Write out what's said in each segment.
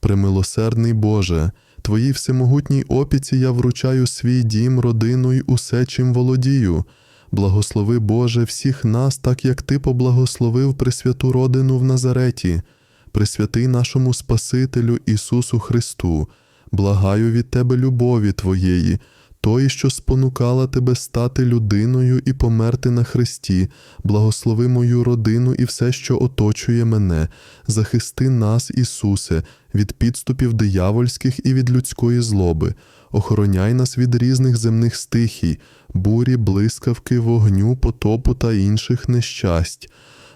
Премилосердний Боже, Твоїй всемогутній опіці я вручаю свій дім, родину й усе, чим володію. Благослови Боже всіх нас, так як Ти поблагословив Пресвяту родину в Назареті. Присвятий нашому Спасителю Ісусу Христу, благаю від Тебе любові Твоєї, тої, що спонукала Тебе стати людиною і померти на Христі, благослови мою родину і все, що оточує мене, захисти нас, Ісусе, від підступів диявольських і від людської злоби, охороняй нас від різних земних стихій, бурі, блискавки, вогню, потопу та інших нещасть.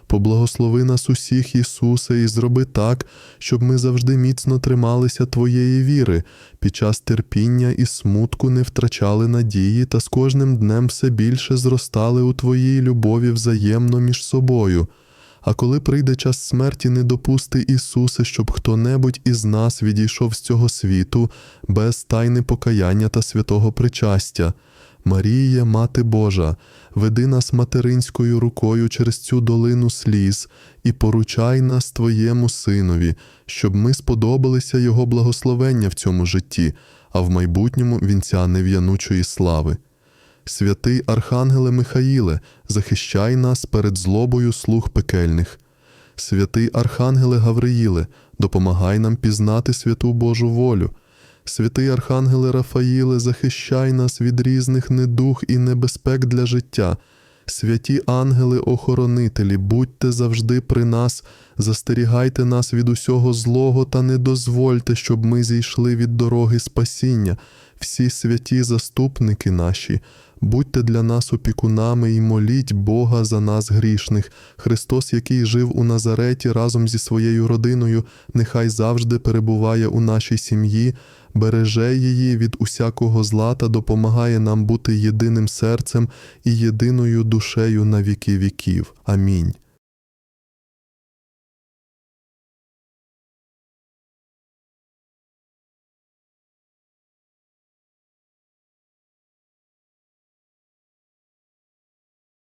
Поблагослови нас усіх, Ісусе, і зроби так, щоб ми завжди міцно трималися Твоєї віри, під час терпіння і смутку не втрачали надії та з кожним днем все більше зростали у Твоїй любові взаємно між собою. А коли прийде час смерті, не допусти, Ісусе, щоб хто-небудь із нас відійшов з цього світу без тайни покаяння та святого причастя. Марія, Мати Божа, веди нас материнською рукою через цю долину сліз і поручай нас Твоєму Синові, щоб ми сподобалися Його благословення в цьому житті, а в майбутньому вінця нев'янучої слави. Святий Архангеле Михаїле, захищай нас перед злобою слуг пекельних. Святий Архангеле Гавриїле, допомагай нам пізнати святу Божу волю. Святий Архангеле Рафаїле, захищай нас від різних недух і небезпек для життя. Святі ангели-охоронителі, будьте завжди при нас, застерігайте нас від усього злого та не дозвольте, щоб ми зійшли від дороги спасіння. Всі святі заступники наші, будьте для нас опікунами і моліть Бога за нас грішних. Христос, який жив у Назареті разом зі своєю родиною, нехай завжди перебуває у нашій сім'ї, береже її від усякого зла та допомагає нам бути єдиним серцем і єдиною душею на віки віків. Амінь.